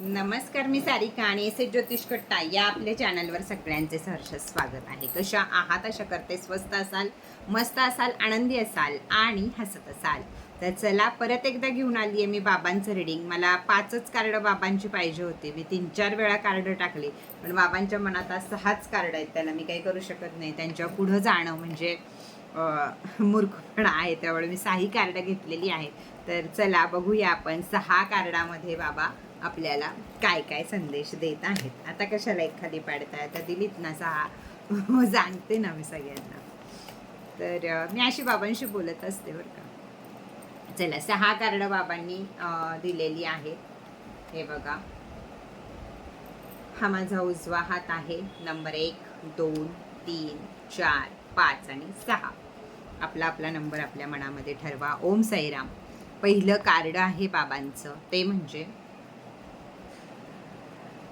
नमस्कार मी सारिका आणि एस ज्योतिष कट्टा या आपल्या चॅनलवर सगळ्यांचे सहर्ष स्वागत आहे. कशा आहात? अशा करते स्वस्त असाल मस्त असाल आनंदी असाल आणि हसत असाल. तर चला परत एकदा घेऊन आली आहे मी बाबांचं रिडिंग मला पाचच कार्ड बाबांची पाहिजे होती. मी तीन चार वेळा कार्ड टाकले. पण बाबांच्या मनात आज सहाच कार्ड आहेत. त्याला मी काही करू शकत नाही. त्यांच्या पुढं जाणं म्हणजे मूर्खपणा आहे. त्यामुळे मी सहाही कार्ड घेतलेली आहेत. तर चला बघूया आपण सहा कार्डामध्ये बाबा आपल्याला काय काय संदेश देत आहेत. आता कशाला एखादी पाडताय? आता दिलीत ना सहा. हो, जाणते ना मी सगळ्यांना. तर मी अशी बाबांशी बोलत असते बरं का. चला सहा कार्ड बाबांनी दिलेली आहेत. हे बघा. हा माझा उजवा हात आहे. नंबर एक दोन तीन चार पाच आणि सहा. आपला आपला नंबर आपल्या मनामध्ये ठरवा. ओम साईराम. पहिलं कार्ड आहे बाबांचं. ते म्हणजे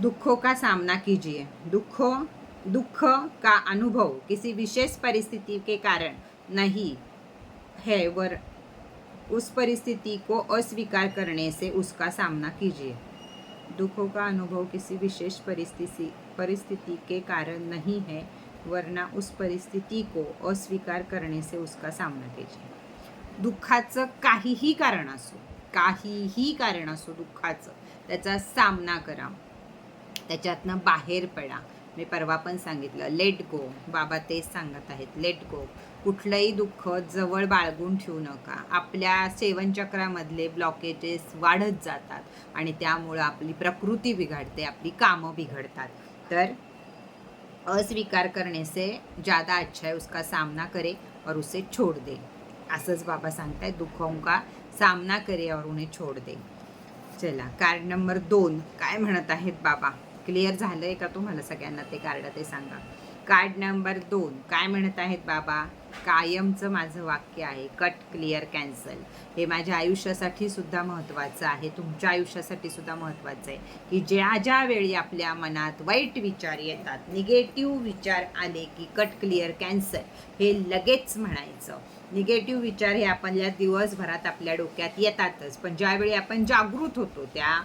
दुखों का सामना कीजिए? दुखों दुख का अनुभव किसी विशेष परिस्थिति के कारण नहीं है वर उस परिस्थिति को अस्वीकार करने से उसका सामना कीजिए। दुखों का अनुभव किसी विशेष परिस्थिति परिस्थिति के कारण नहीं है वरना उस परिस्थिती को अस्वीकार करने से उसका सामना कीजिए। दुःखाचं काहीही कारण असो काहीही कारण असो दुःखाचं त्याचा सामना करा. त्याच्यातनं बाहेर पडा. मी परवा पण सांगितलं लेट गो बाबा तेच सांगत आहेत लेट गो कुठलंही दुःख जवळ बाळगून ठेवू नका. आपल्या सेवनचक्रामधले ब्लॉकेजेस वाढत जातात आणि त्यामुळं आपली प्रकृती बिघडते आपली कामं बिघडतात. तर अस्वीकार करने से ज़्यादा अच्छा है उसका सामना करे और उसे छोड़ दे. असंच बाबा सांगताय दुःखों का सामना करे और उन्हें छोड़ दे. चला कार्ड नंबर दोन काय म्हणत आहेत बाबा? क्लिअर झालं आहे का तुम्हाला सगळ्यांना ते कार्ड ते सांगा. कार्ड नंबर दोन काय म्हणत आहेत बाबा? कायमचं माझं वाक्य आहे कट क्लिअर कॅन्सल. हे माझ्या आयुष्यासाठी सुद्धा महत्त्वाचं आहे तुमच्या आयुष्यासाठी सुद्धा महत्त्वाचं आहे. की ज्या ज्या वेळी आपल्या मनात वाईट विचार येतात निगेटिव्ह विचार आले की कट क्लिअर कॅन्सल हे लगेच म्हणायचं. निगेटिव्ह विचार हे आपल्या दिवसभरात आपल्या डोक्यात येतातच. पण ज्यावेळी आपण जागृत होतो त्या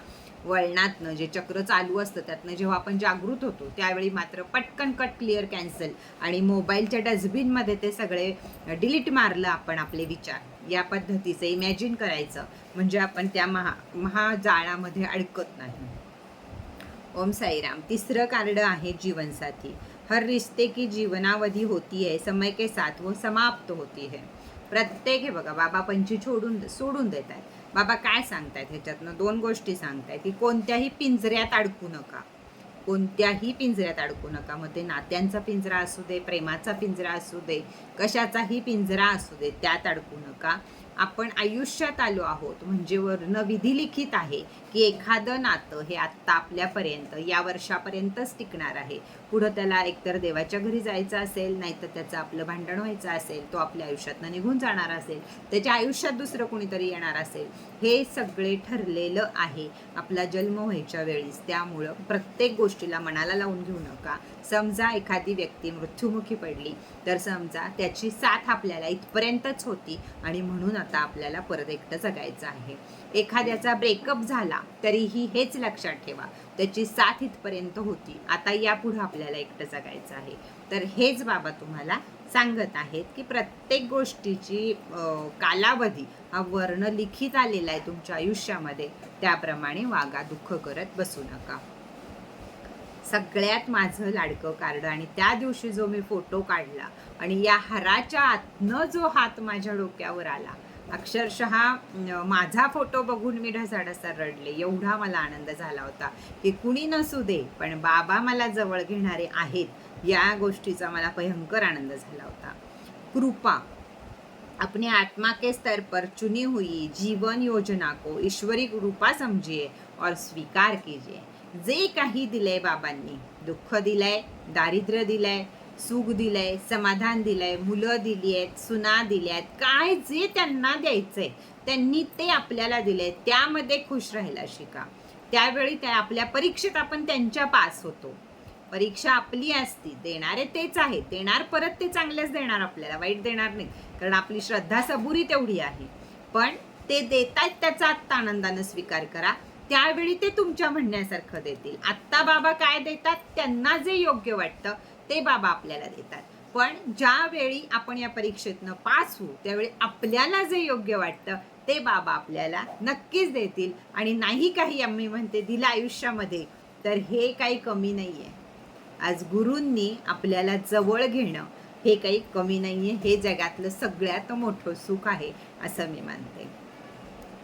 वळणातनं जे चक्र चालू असतं त्यातनं जेव्हा आपण जागृत होतो त्यावेळी मात्र पटकन कट क्लिअर कॅन्सल आणि मोबाईलच्या डस्टबिनमध्ये ते सगळे डिलीट मारलं आपण आपले विचार. या पद्धतीचं इमॅजिन करायचं. म्हणजे आपण त्या महा महाजाळामध्ये अडकत नाही. ओम साईराम. तिसरं कार्ड आहे जीवनसाथी. हर रिश्ते की जीवनावधी होती है समय के साथ वो समाप्त होती है. प्रत्येक हे बघा बाबा पंची छोडून सोडून देत आहेत बाबा काय सांगतायत ह्याच्यातनं? दोन गोष्टी सांगतायत की कोणत्याही पिंजऱ्यात अडकू नका. कोणत्याही पिंजऱ्यात अडकू नका. मग ते नात्यांचा पिंजरा असू दे प्रेमाचा पिंजरा असू दे कशाचाही पिंजरा असू दे त्यात अडकू नका. आपण आयुष्यात आलो आहोत म्हणजे वर्ण विधिलिखित आहे की एखादं नातं हे आत्ता आपल्यापर्यंत या वर्षापर्यंतच टिकणार आहे. पुढं त्याला एकतर देवाच्या घरी जायचं असेल नाहीतर त्याचं आपलं भांडण व्हायचं असेल तो आपल्या आयुष्यातनं निघून जाणार असेल त्याच्या आयुष्यात दुसरं कोणीतरी येणार असेल हे सगळे ठरलेलं आहे. आपला जन्म व्हायच्या वेळीस त्यामुळं प्रत्येक गोष्टीला मनाला लावून घेऊ नका. समजा एखादी व्यक्ती मृत्युमुखी पडली तर समजा त्याची साथ आपल्याला इथपर्यंतच होती आणि म्हणून आता आपल्याला परत एकटं जगायचं आहे. एखाद्याचा ब्रेकअप झाला तरीही हेच लक्षात ठेवा त्याची साथ इथपर्यंत होती आता यापुढे आपल्याला एकटं जगायचं आहे. तर हेच बाबा तुम्हाला सांगत आहेत की प्रत्येक गोष्टीची कालावधी हा वर्ण लिखित आलेला आहे तुमच्या आयुष्यामध्ये त्याप्रमाणे वागा दुःख करत बसू नका. सगळ्यात माझं लाडकं कार्ड आणि त्या दिवशी जो मी फोटो काढला आणि या हाराच्या आतनं जो हात माझ्या डोक्यावर आला अक्षरशः माझा फोटो बघून मी ढसाढसा रडले. एवढा मला आनंद झाला होता की कुणी नसू दे पण बाबा मला जवळ घेणारे आहेत या गोष्टीचा मला भयंकर आनंद झाला होता. कृपा अपने आत्मा के स्तर पर चुनी हुई जीवन योजना को ईश्वरी रूपा समजिए और स्वीकार कीजिए. जे काही दिलंय बाबांनी दुःख दिलंय दारिद्र्य दिलंय सुख दिलंय समाधान दिलंय मुलं दिली आहेत सुना दिल्या आहेत काय जे त्यांना द्यायचंय त्यांनी ते आपल्याला दिलंय त्यामध्ये खुश राहायला शिका. त्यावेळी त्या आपल्या परीक्षेत आपण त्यांच्या पास होतो. परीक्षा आपली असती देणारे तेच आहे देणार परत ते चांगलेच देणार आपल्याला वाईट देणार नाही कारण आपली श्रद्धा सबुरी तेवढी आहे. पण ते देतायत त्याचा आत्ता आनंदानं स्वीकार करा त्यावेळी ते तुमच्या म्हणण्यासारखं देतील. आत्ता बाबा काय देतात त्यांना जे योग्य वाटतं ते बाबा आपल्याला देतात. पण ज्यावेळी आपण या परीक्षेतनं पास होऊ त्यावेळी आपल्याला जे योग्य वाटतं ते बाबा आपल्याला नक्कीच देतील. आणि नाही काही आम्ही म्हणते दिलं आयुष्यामध्ये तर हे काही कमी नाही आहे आज गुरूंनी आपल्याला जवळ घेणं हे काही कमी नाही आहे हे जगातलं सगळ्यात मोठं सुख आहे असं मी मानते.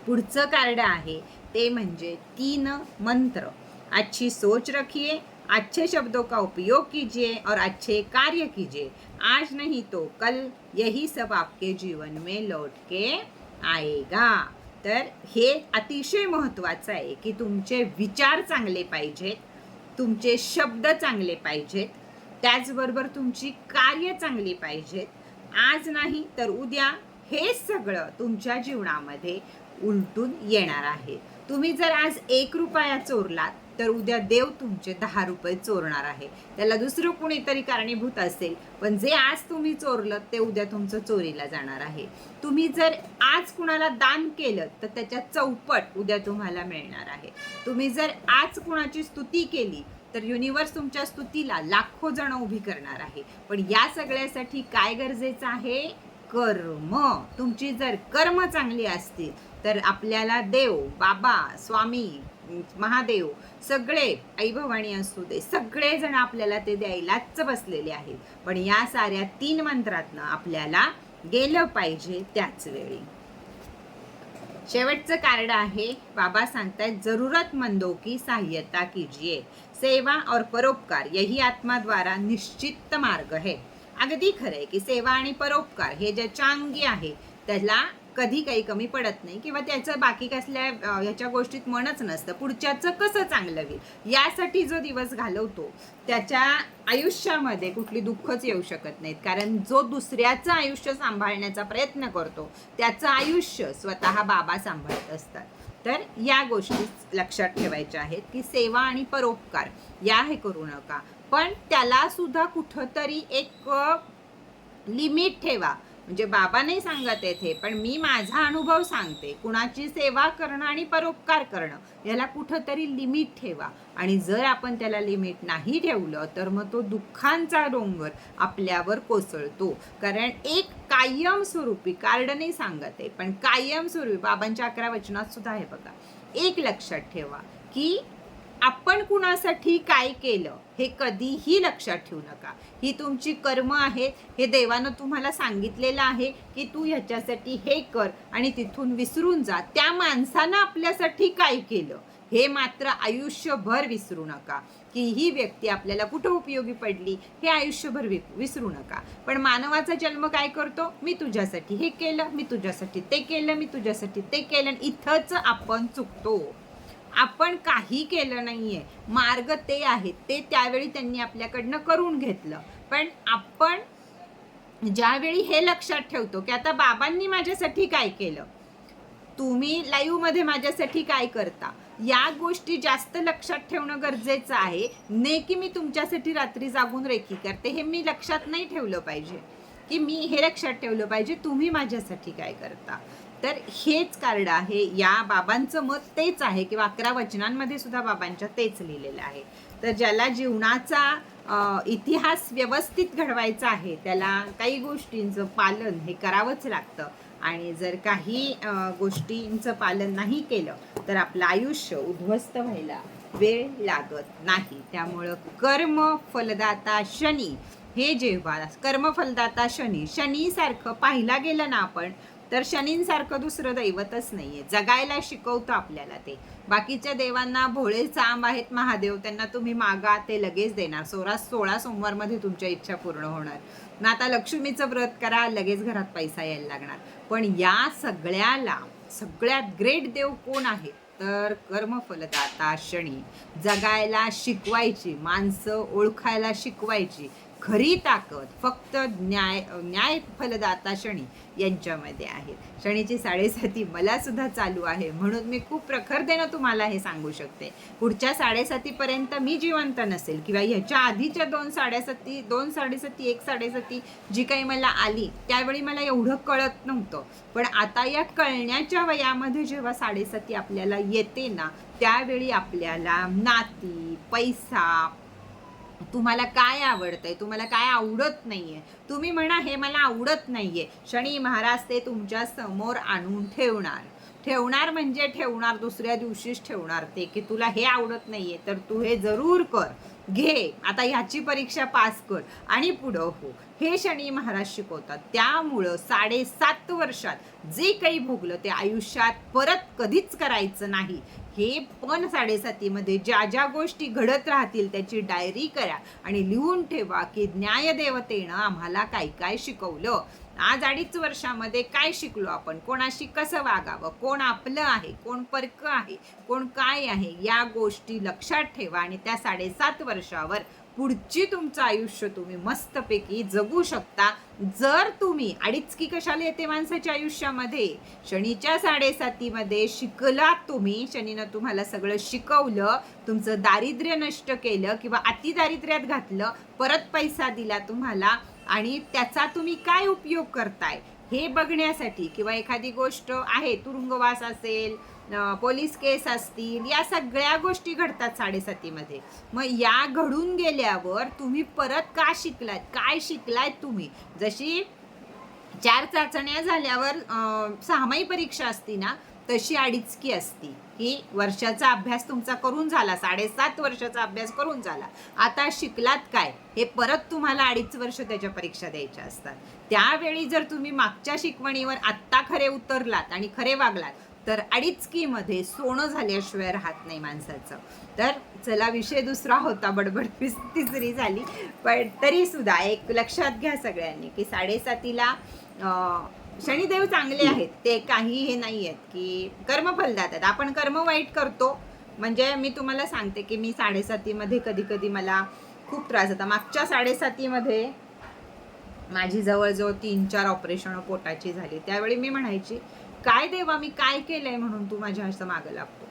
पुढचं कार्ड आहे ते म्हणजे तीन मंत्र. अच्छी सोच रखिए अच्छे शब्दों का उपयोग कीजिए और अच्छे कार्य कीजिए। आज नहीं तो कल यही सब आपके जीवन में लौट के आएगा। तर हे अतिशय महत्त्वाचं आहे की तुमचे विचार चांगले पाहिजेत तुमचे शब्द चांगले पाहिजेत त्याचबरोबर तुमची कार्य चांगली पाहिजेत. आज नाही तर उद्या हे सगळं तुमच्या जीवनामध्ये उलटून येणार आहे. तुम्ही जर आज एक रुपया चोरलात तर उद्या देव तुमचे दहा रुपये चोरणार आहे. त्याला दुसरं कुणीतरी कारणीभूत असेल पण जे आज तुम्ही चोरलं ते उद्या तुमचं चोरीला जाणार आहे. तुम्ही जर आज कुणाला दान केलं तर त्याच्या चौपट उद्या तुम्हाला मिळणार आहे. तुम्ही जर आज कुणाची स्तुती केली तर युनिवर्स तुमच्या स्तुतीला लाखो जण उभी करणार आहे. पण या सगळ्यासाठी काय गरजेचं आहे? कर्म. तुमची जर कर्म चांगली असतील तर आपल्याला देव बाबा स्वामी महादेव सगळे आई भवानी असू दे सगळे जण आपल्याला ते द्यायलाच बसलेले आहेत. पण या साऱ्या तीन मंत्रातनं आपल्याला गेलं पाहिजे त्याच वेळी. शेवटचं कार्ड आहे बाबा सांगतायत जरूरतमंदों की सहायता कीजिए सेवा और परोपकार यही आत्मा द्वारा निश्चित मार्ग है. अगदी खरंय की सेवा आणि परोपकार हे ज्याच्या अंगी आहे त्याला कधी काही कमी पडत नाही किंवा त्याचं बाकी कसल्या ह्याच्या गोष्टीत मनच नसतं. पुढच्याचं कसं चांगलं होईल? यासाठी जो दिवस घालवतो त्याच्या आयुष्यामध्ये कुठली दुःखच येऊ शकत नाहीत. कारण जो दुसऱ्याचं आयुष्य सांभाळण्याचा प्रयत्न करतो त्याचं आयुष्य स्वतः बाबा सांभाळत असतात. तर या गोष्टी लक्षात ठेवायच्या आहेत की सेवा आणि परोपकार या हे करू नका. पण त्याला सुद्धा कुठंतरी एक लिमिट ठेवा. म्हणजे बाबा नाही सांगत येथे पण मी माझा अनुभव सांगते. कुणाची सेवा करणं आणि परोपकार करणं याला कुठंतरी लिमिट ठेवा. आणि जर आपण त्याला लिमिट नाही ठेवलं तर मग तो दुःखांचा डोंगर आपल्यावर कोसळतो. कारण एक कायमस्वरूपी कार्ड नाही सांगत आहे पण कायमस्वरूपी बाबांच्या अकरा वचनात सुद्धा आहे बघा. एक लक्षात ठेवा की आपण कुणासाठी काय केलं हे कधीही लक्षात ठेवू नका. ही तुमची कर्म आहेत हे देवानं तुम्हाला सांगितलेलं आहे की तू ह्याच्यासाठी हे कर आणि तिथून विसरून जा. त्या माणसानं आपल्यासाठी काय केलं? हे मात्र आयुष्यभर विसरू नका. की ही व्यक्ती आपल्याला कुठं उपयोगी पडली हे आयुष्यभर वि विसरू नका. पण मानवाचा जन्म काय करतो? मी तुझ्यासाठी हे केलं मी तुझ्यासाठी ते केलं मी तुझ्यासाठी ते केलं आणि इथंच आपण चुकतो. आपण काही केलं नाहीये. मार्ग ते आहेत. ते त्यावेळी त्यांनी आपल्याकडनं करून घेतलं. पण आपण ज्यावेळी हे लक्षात ठेवतो की आता बाबांनी माझ्यासाठी काय केलं? तुम्ही लाईव्हमध्ये माझ्यासाठी काय करता? या गोष्टी जास्त लक्षात ठेवणं गरजेचं आहे. ने की मी तुमच्यासाठी रात्री जागून रेखी करते हे मी लक्षात नाही ठेवलं पाहिजे. की मी हे लक्षात ठेवलं पाहिजे तुम्ही माझ्यासाठी काय करता? तर हेच कार्ड आहे. या बाबांचं मत तेच आहे किंवा अकरा वचनांमध्ये सुद्धा बाबांच्या तेच लिहिलेलं आहे. तर ज्याला जीवनाचा इतिहास व्यवस्थित घडवायचा आहे त्याला काही गोष्टींचं पालन हे करावंच लागतं. आणि जर काही गोष्टींचं पालन नाही केलं तर आपलं आयुष्य उद्ध्वस्त व्हायला वेळ लागत नाही. त्यामुळं कर्म फलदाता शनी हे जेव्हा कर्मफलदाता शनी शनीसारखं पाहिला गेलं ना आपण तर शनींसारखं दुसरं दैवतच नाहीये. जगायला शिकवतं आपल्याला ते. बाकीच्या देवांना भोळे चांब आहेत महादेव. त्यांना तुम्ही मागा ते लगेच देणार. सोळा सोळा सोमवारमध्ये तुमच्या इच्छा पूर्ण होणार. ना आता लक्ष्मीचं व्रत करा लगेच घरात पैसा यायला लागणार. पण या सगळ्याला सगळ्यात ग्रेट देव कोण आहे? तर कर्मफलदाता शनी. जगायला शिकवायची माणसं ओळखायला शिकवायची. खरी ताकद फक्त न्याय न्याय फलदाता शनी यांच्यामध्ये आहे. शनीची साडेसाती मला सुद्धा चालू आहे. म्हणून मी खूप प्रखरतेनं तुम्हाला हे सांगू शकते. पुढच्या साडेसातीपर्यंत मी जिवंत नसेल किंवा ह्याच्या आधीच्या दोन साडेसाती दोन साडेसाती एक साडेसाती जी काही मला आली त्यावेळी मला एवढं कळत नव्हतं. पण आता या कळण्याच्या वयामध्ये जेव्हा साडेसाती आपल्याला येते ना त्यावेळी आपल्याला नाती पैसा तुम्हाला काय आवडतंय? तुम्हाला काय आवडत नाहीये? तुम्ही म्हणा हे मला आवडत नाहीये. शनी महाराज ते तुमच्यासमोर आणून ठेवणार. ठेवणार म्हणजे ठेवणार दुसऱ्या दिवशीच ठेवणार ते की तुला हे आवडत नाहीये तर तू हे जरूर कर. घे. आता ह्याची परीक्षा पास कर. आणि पुढं हो. हे शनी महाराज शिकवतात. त्यामुळं साडेसात वर्षात जे काही भोगलं ते आयुष्यात परत कधीच करायचं नाही. हे पण साडेसातीमध्ये ज्या ज्या गोष्टी घडत राहतील त्याची डायरी करा आणि लिहून ठेवा की न्यायदेवतेनं आम्हाला काय काय शिकवलं. आज अडीच वर्षामध्ये काय शिकलो आपण? कोणाशी कसं वागावं? कोण आपलं आहे? कोण परक आहे? कोण काय आहे? या गोष्टी लक्षात ठेवा आणि त्या साडेसात वर्षावर पुढची तुमचं आयुष्य तुम्ही मस्तपैकी जगू शकता. जर तुम्ही अडीच की कशाला येते माणसाच्या आयुष्यामध्ये? शनीच्या साडेसातीमध्ये शिकलात तुम्ही. शनीनं तुम्हाला सगळं शिकवलं. तुमचं दारिद्र्य नष्ट केलं किंवा अति दारिद्र्यात घातलं. परत पैसा दिला तुम्हाला. आणि त्याचा तुम्ही काय उपयोग करताय हे बघण्यासाठी किंवा एखादी गोष्ट आहे तुरुंगवास असेल पोलीस केस असतील या सगळ्या गोष्टी घडतात साडेसातीमध्ये. मग या घडून गेल्यावर तुम्ही परत का शिकलात काय शिकलात तुम्ही? जशी चार चाचण्या झाल्यावर सहामाही परीक्षा असती ना तशी अडीचकी असती. ही वर्षाचा अभ्यास तुमचा करून झाला साडेसात वर्षाचा अभ्यास करून झाला. आता शिकलात काय? हे परत तुम्हाला अडीच वर्ष त्याच्या परीक्षा द्यायच्या असतात. त्यावेळी जर तुम्ही मागच्या शिकवणीवर आत्ता खरे उतरलात आणि खरे वागलात तर अडीचकीमध्ये सोनं झाल्याशिवाय राहत नाही माणसाचं. तर चला विषय दुसरा होता बडबड तिसरी झाली. पण तरीसुद्धा एक लक्षात घ्या सगळ्यांनी की साडेसातीला शनिदेव चांगले आहेत. ते काही हे नाही आहेत की कर्मफल देतात. आपण कर्म वाईट करतो. म्हणजे मी तुम्हाला सांगते की मी साडेसातीमध्ये कधी कधी मला खूप त्रास होता. मागच्या साडेसातीमध्ये माझी जवळजवळ तीन चार ऑपरेशन पोटाची झाली. त्यावेळी मी म्हणायची काय देवा मी काय केलंय म्हणून तू माझ्या असं मागं लागतो?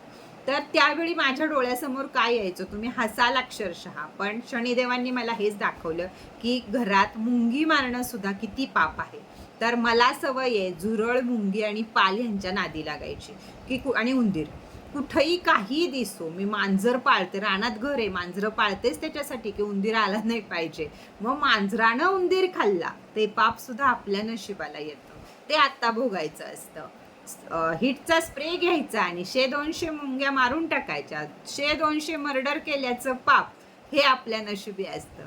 तर त्यावेळी माझ्या डोळ्यासमोर काय यायचं? तुम्ही हसाल अक्षरशः पण शनिदेवांनी मला हेच दाखवलं की घरात मुंगी मारणं सुद्धा किती पाप आहे. तर मला सवय आहे झुरळ मुंगी आणि पाल यांच्या नादी लागायची. की कु- आणि उंदीर. कुठंही काही दिसतो मी मांजर पाळते रानात घर आहे मांजरं पाळतेच त्याच्यासाठी की उंदीर आला नाही पाहिजे. मग मांजरानं उंदीर खाल्ला ते पाप सुद्धा आपल्या नशिबाला येतं. ते आत्ता भोगायचं असतं. हिटचा स्प्रे घ्यायचा आणि शे दोनशे मुंग्या मारून टाकायच्या. शे दोनशे मर्डर केल्याचं पाप हे आपल्या नशिबी असतं.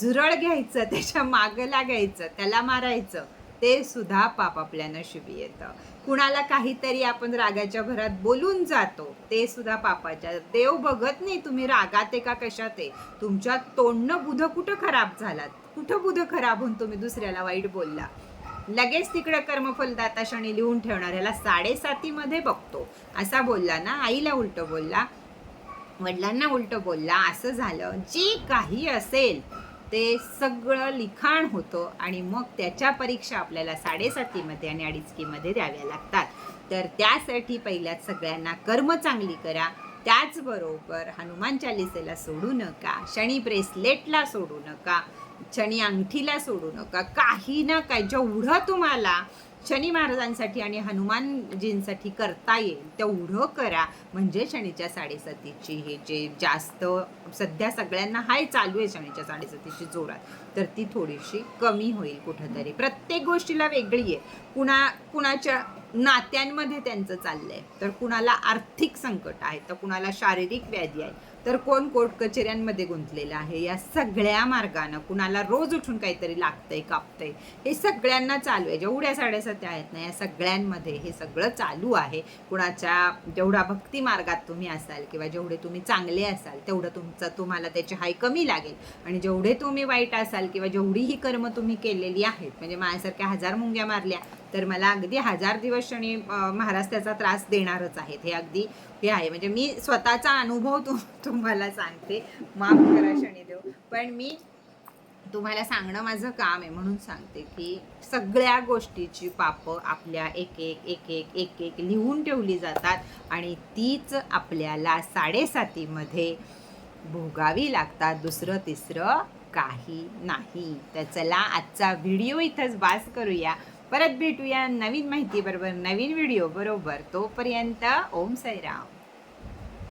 झुरळ घ्यायचं त्याच्या मागं लागायचं त्याला मारायचं. ते सुद्धा पाप आपल्यानं नशिबी येतं. कुणाला काहीतरी आपण रागाच्या भरात बोलून जातो ते सुद्धा पापाच्या. देव बघत नाही तुम्ही रागात आहे का कशात आहे. तुमच्या तोंडनं बुध कुठं खराब झालात? कुठं बुध खराब होऊन तुम्ही दुसऱ्याला वाईट बोलला? लगेच तिकडं कर्मफलदाता शनी लिहून ठेवणार ह्याला साडेसातीमध्ये बघतो. असा बोलला ना आईला उलटं बोलला. वडिलांना उलटं बोलला असं झालं. जे काही असेल ते सगळं लिखाण होतं आणि मग त्याच्या परीक्षा आपल्याला साडेसातीमध्ये आणि अडीचकीमध्ये द्याव्या लागतात. तर त्यासाठी पहिल्या सगळ्यांना कर्म चांगली करा. त्याचबरोबर हनुमान चालिसेला सोडू नका शनी ब्रेसलेटला सोडू नका शनी अंगठीला सोडू नका काही ना काय जेवढं तुम्हाला शनी महाराजांसाठी आणि हनुमानजींसाठी करता येईल तेवढं करा. म्हणजे शनीच्या साडेसातीची हे जे जास्त सध्या सगळ्यांना हाय चालू आहे शनीच्या साडेसातीची जोरात. तर ती थोडीशी कमी होईल कुठंतरी. प्रत्येक गोष्टीला वेगळी आहे. कुणा कुणाच्या नात्यांमध्ये त्यांचं चाललं आहे तर कुणाला आर्थिक संकट आहे तर कुणाला शारीरिक व्याधी आहे तर कोण कोर्ट कचेऱ्यांमध्ये गुंतलेलं आहे? या सगळ्या मार्गानं कुणाला रोज उठून काहीतरी लागतंय कापतंय हे सगळ्यांना चालू आहे. जेवढ्या साडेसात्या आहेत ना या सगळ्यांमध्ये हे सगळं चालू आहे. कुणाच्या जेवढा भक्ती मार्गात तुम्ही असाल किंवा जेवढे तुम्ही चांगले असाल तेवढं तुमचं तुम्हाला त्याची हाय कमी लागेल. आणि जेवढे तुम्ही वाईट असाल किंवा जेवढी ही कर्म तुम्ही केलेली आहेत म्हणजे माझ्यासारख्या हजार मुंग्या मारल्या तर मला अगदी हजार दिवस शनी महाराष्ट्राचा महाराज त्याचा त्रास देणारच आहेत. हे अगदी हे आहे. म्हणजे मी स्वतःचा अनुभव तु तुम्हाला सांगते. माफ करा शनिदेव पण मी तुम्हाला सांगणं माझं काम आहे म्हणून सांगते की सगळ्या गोष्टीची पापं आपल्या एक एक एक एक एक एक लिहून ठेवली जातात आणि तीच आपल्याला साडेसातीमध्ये भोगावी लागतात. दुसरं तिसरं काही नाही. तर चला आजचा व्हिडिओ इथंच बास करूया. परत भेटूया नवीन माहिती बरोबर नवीन व्हिडिओ बरोबर. तोपर्यंत ओम साईराम.